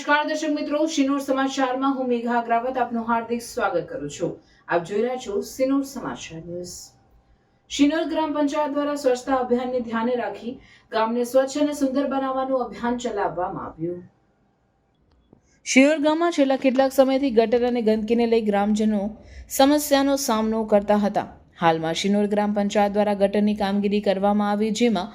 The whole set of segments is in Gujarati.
દર્શક મિત્રો. શિનોર સમાચારમાં હું મેઘા અગ્રાવત આપનું હાર્દિક સ્વાગત કરું છું. આપ જોઈ રહ્યા છો સિનોર સમાચાર ન્યૂઝ. શિનોર ગ્રામ પંચાયત દ્વારા સ્વચ્છતા અભિયાનને ધ્યાને રાખી ગામને સ્વચ્છ અને સુંદર બનાવવાનું અભિયાન ચલાવવામાં આવ્યું. શિનોર ગામમાં છેલ્લા કેટલાક સમયથી ગટર અને ગંદકીને લઈ ગ્રામજનો સમસ્યાનો સામનો કરતા હતા. હાલમાં શિનોર ગ્રામ પંચાયત દ્વારા ગટરની કામગીરી કરવામાં આવી, જેમાં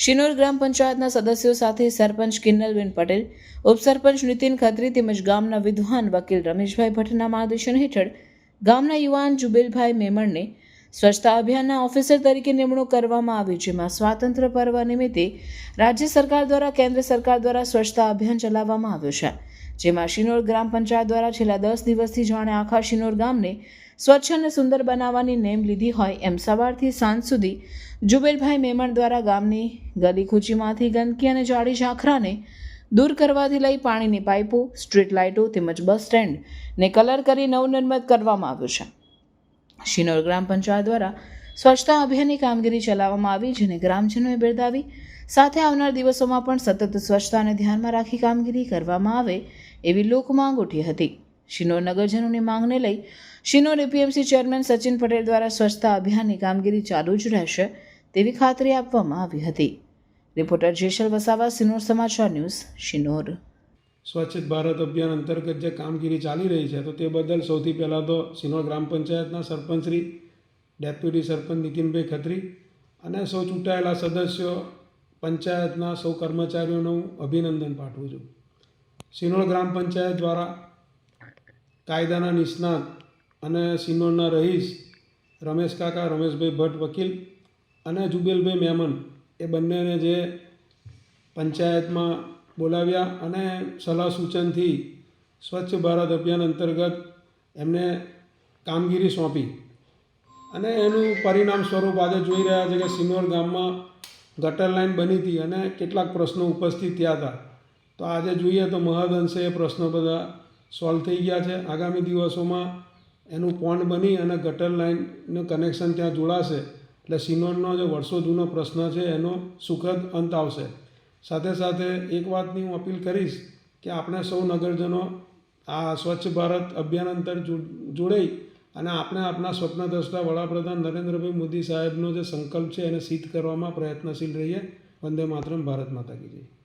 શિનોર ગ્રામ પંચાયતના સદસ્યો સાથે સરપંચ કિન્નલબેન પટેલ, ઉપસરપંચ નીતિન ખત્રી તેમજ ગામના વિદ્વાન વકીલ રમેશભાઈ ભટ્ટના માર્ગદર્શન હેઠળ ગામના યુવાન જુબેલભાઈ મેમણને સ્વચ્છતા અભિયાનના ઓફિસર તરીકે નિમણૂક કરવામાં આવી જેમાં સ્વાતંત્ર્ય પર્વ નિમિત્તે રાજ્ય સરકાર દ્વારા, કેન્દ્ર સરકાર દ્વારા સ્વચ્છતા અભિયાન ચલાવવામાં આવ્યું છે. જેમાં શિનોર ગ્રામ પંચાયત દ્વારા છેલ્લા દસ દિવસથી જાણે આખા શિનોર ગામને સ્વચ્છ અને સુંદર બનાવવાની નેમ લીધી હોય એમ સવારથી સાંજ સુધી જુબેલભાઈ મેમણ દ્વારા ગામની ગલી ખૂચીમાંથી ગંદકી અને જાડી ઝાંખરાને દૂર કરવાથી લઈ પાણીની પાઇપો, સ્ટ્રીટ લાઇટો તેમજ બસ સ્ટેન્ડને કલર કરી નવનિર્મિત કરવામાં આવ્યું છે. શિનોર ગ્રામ પંચાયત દ્વારા સ્વચ્છતા અભિયાનની કામગીરી ચલાવવામાં આવી જેને ગ્રામજનોએ બિરદાવી. સાથે આવનાર દિવસોમાં પણ સતત સ્વચ્છતાને ધ્યાનમાં રાખી કામગીરી કરવામાં આવે એવી લોકમાંગ ઉઠી હતી. શિનોર નગરજનોની માંગને લઈ શિનોર એપીએમસી ચેરમેન સચિન પટેલ દ્વારા સ્વચ્છતા અભિયાનની કામગીરી ચાલુ જ રહેશે તેવી ખાતરી આપવામાં આવી હતી. રિપોર્ટર જેશલ વસાવા સિનોર સમાચાર ન્યૂઝ, શિનોર. સ્વચ્છ ભારત અભિયાન અંતર્ગત જે કામગીરી ચાલી રહી છે, તો તે બદલ સૌથી પહેલાં તો સિનોર ગ્રામ પંચાયતના સરપંચશ્રી ડેપ્યુટી સરપંચ નીતિનભાઈ ખત્રી અને સૌ ચૂંટાયેલા સદસ્યો, પંચાયતના સૌ કર્મચારીઓનું હું અભિનંદન પાઠવું છું. સિનોર ગ્રામ પંચાયત દ્વારા કાયદાના નિષ્ણાત અને સિનોરના રહીશ રમેશ કાકા, રમેશભાઈ ભટ્ટ વકીલ અને જુબેલભાઈ મેમન એ બંનેને જે પંચાયતમાં બોલાવ્યા અને સલાહ સૂચનથી સ્વચ્છ ભારત અભિયાન અંતર્ગત એમને કામગીરી સોંપી. અને એનું પરિણામ સ્વરૂપ આજે જોઈ રહ્યા છે કે સિનોર ગામમાં ગટર લાઈન બની હતી અને કેટલાક પ્રશ્નો ઉપસ્થિત થયા હતા. તો આજે જોઈએ તો મહદ અંશે એ પ્રશ્નો બધા સોલ્વ થઈ ગયા છે. આગામી દિવસોમાં એનું પોન્ડ બની અને ગટર લાઈનનું કનેક્શન ત્યાં જોડાશે. એટલે સિનોરનો જે વર્ષો જૂનો પ્રશ્ન છે એનો સુખદ અંત આવશે. સાથે સાથે એક વાતની હું અપીલ કરીશ કે આપણે સૌ નગરજનો આ સ્વચ્છ ભારત અભિયાન અંતર જોડાઈ અને આપણે આપણા સ્વપ્નદ્રષ્ટા વડાપ્રધાન નરેન્દ્રભાઈ મોદી સાહેબનો જે સંકલ્પ છે એને સિદ્ધ કરવામાં પ્રયત્નશીલ રહીએ. વંદે માતરમ, ભારત માતા કી જય.